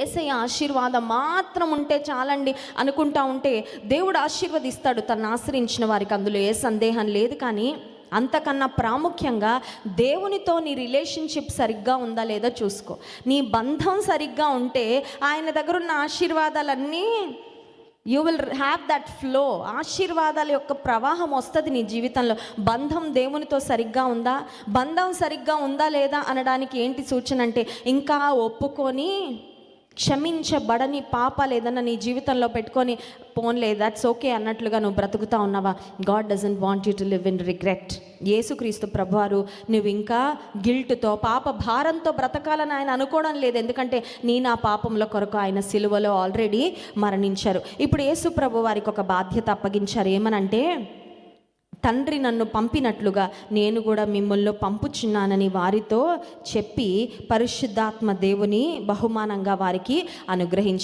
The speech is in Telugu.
ఏసయ్య ఆశీర్వాదం మాత్రం ఉంటే చాలండి అనుకుంటా ఉంటే దేవుడు ఆశీర్వదిస్తాడు తను ఆశ్రయించిన వారికి అందులో ఏ సందేహం లేదు కానీ అంతకన్నా ప్రాముఖ్యంగా దేవునితో నీ రిలేషన్షిప్ సరిగ్గా ఉందా లేదా చూసుకో. నీ బంధం సరిగ్గా ఉంటే ఆయన దగ్గర ఉన్న ఆశీర్వాదాలన్నీ you will have that flow ఆశీర్వాదాల యొక్క ప్రవాహం వస్తుంది నీ జీవితంలో. బంధం దేవునితో సరిగ్గా ఉందా? బంధం సరిగ్గా ఉందా లేదా అనడానికి ఏంటి సూచన అంటే ఇంకా ఒప్పుకొని క్షమించబడని పాపాలు ఏదన్నా నీ జీవితంలో పెట్టుకొని పోన్లే దట్స్ ఓకే అన్నట్లుగా నువ్వు బ్రతుకుతా ఉన్నావా? God doesn't want you to live in regret యేసుక్రీస్తు ప్రభువారు నువ్వు ఇంకా గిల్ట్తో పాప భారంతో బ్రతకాలని ఆయన అనుకోవడం లేదు. ఎందుకంటే నీ నా పాపంలో కొరకు ఆయన సిలువలో ఆల్రెడీ మరణించారు. ఇప్పుడు యేసు ప్రభు వారికి ఒక బాధ్యత అప్పగించారు. ఏమనంటే తండ్రి నన్ను పంపినట్లుగా నేను కూడా మిమ్మల్ని పంపుచున్నానని వారితో చెప్పి పరిశుద్ధాత్మ దేవుని బహుమానంగా వారికి అనుగ్రహించారు